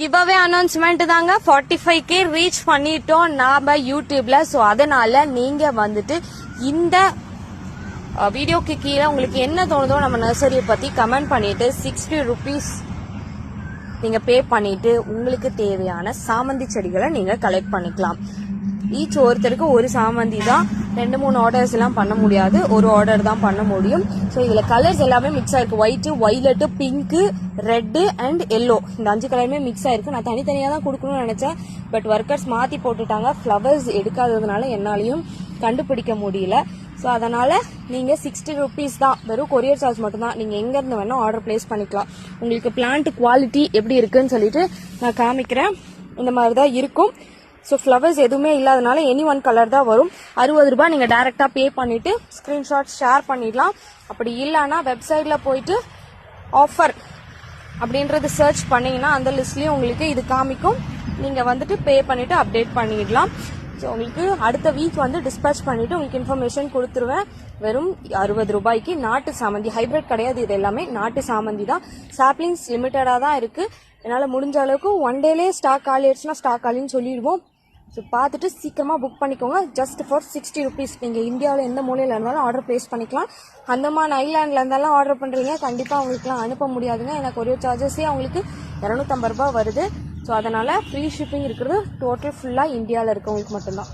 Giveaway announcement தாங்க. Forty five K reach பண்ணிட்டோம் நாம யூடியூப்ல ஸோ அதனால நீங்க வந்துட்டு இந்த வீடியோக்கு கீழே உங்களுக்கு என்ன தோணுதோ நம்ம நர்சரியை பத்தி கமெண்ட் பண்ணிட்டு சிக்ஸ்டி ருபீஸ் நீங்க பே பண்ணிட்டு உங்களுக்கு தேவையான சாமந்தி செடிகளை நீங்க கலெக்ட் பண்ணிக்கலாம். ஈச் ஒருத்தருக்கு ஒரு சாமந்தி தான். ரெண்டு மூணு ஆர்டர்ஸ் எல்லாம் பண்ண முடியாது. ஒரு ஆர்டர் தான் பண்ண முடியும். ஸோ இதுல கலர்ஸ் எல்லாமே மிக்ஸ் ஆயிருக்கு. White violet pink red and yellow இந்த அஞ்சு கலருமே மிக்ஸ் ஆயிருக்கு. நான் தனித்தனியா தான் கொடுக்கணும்னு நினைச்சேன். பட் ஒர்க்கர்ஸ் மாத்தி போட்டுட்டாங்க. ஃப்ளவர்ஸ் எடுக்காததுனால என்னாலையும் கண்டுபிடிக்க முடியல. ஸோ அதனால நீங்க சிக்ஸ்டி ருபீஸ் தான். வெறும் கொரியர் சார்ஜ் மட்டும்தான். நீங்கள் நீங்க எங்க இருந்து வேணா ஆர்டர் பிளேஸ் பண்ணிக்கலாம். உங்களுக்கு பிளான்ட் குவாலிட்டி எப்படி இருக்குன்னு சொல்லிட்டு நான் காமிக்கிறேன். இந்த மாதிரி தான் இருக்கும். ஸோ ஃப்ளவர்ஸ் எதுவுமே இல்லாதனால எனி ஒன் கலர் தான் வரும். அறுபது ரூபாய் நீங்கள் டேரெக்டாக பே பண்ணிவிட்டு ஸ்க்ரீன்ஷாட் ஷேர் பண்ணிடலாம். அப்படி இல்லைன்னா வெப்சைட்டில் போயிட்டு ஆஃபர் அப்படின்றது சர்ச் பண்ணிங்கன்னா அந்த லிஸ்ட்லேயும் உங்களுக்கு இது காமிக்கும். நீங்கள் வந்துட்டு பே பண்ணிவிட்டு அப்டேட் பண்ணிடலாம். ஸோ உங்களுக்கு அடுத்த வீக் வந்து டிஸ்பேச் பண்ணிவிட்டு உங்களுக்கு இன்ஃபர்மேஷன் கொடுத்துருவேன். வெறும் அறுபது ரூபாய்க்கு நாட்டு சாமந்தி. ஹைபிரிட் கிடையாது இது எல்லாமே நாட்டு சாமந்தி தான். சாப்ளிங்ஸ் லிமிட்டடாக தான் இருக்குது என்னால் முடிஞ்ச அளவுக்கு ஒன் டேலே ஸ்டாக் காலி ஆயிடுச்சுன்னா ஸ்டாக் காலின்னு சொல்லிடுவோம். ஸோ பார்த்துட்டு சீக்கிரமாக புக் பண்ணிக்கோங்க. ஜஸ்ட் ஃபார் சிக்ஸ்டி ருபீஸ் நீங்கள் இந்தியாவில் எந்த மூலையில் இருந்தாலும் ஆர்டர் ப்ளேஸ் பண்ணிக்கலாம். அந்தமான் ஐலாண்டில் இருந்தாலும் ஆர்டர் பண்ணுறீங்க கண்டிப்பாக அவங்களுக்குலாம் அனுப்ப முடியாதுங்க. எனக்கு ஒரே சார்ஜஸே அவங்களுக்கு இரநூத்தம்பது ரூபாய் வருது. ஸோ அதனால் ஃப்ரீ ஷிப்பிங் இருக்கிறது டோட்டல் ஃபுல்லாக இந்தியாவில் இருக்கவங்களுக்கு மட்டும்தான்.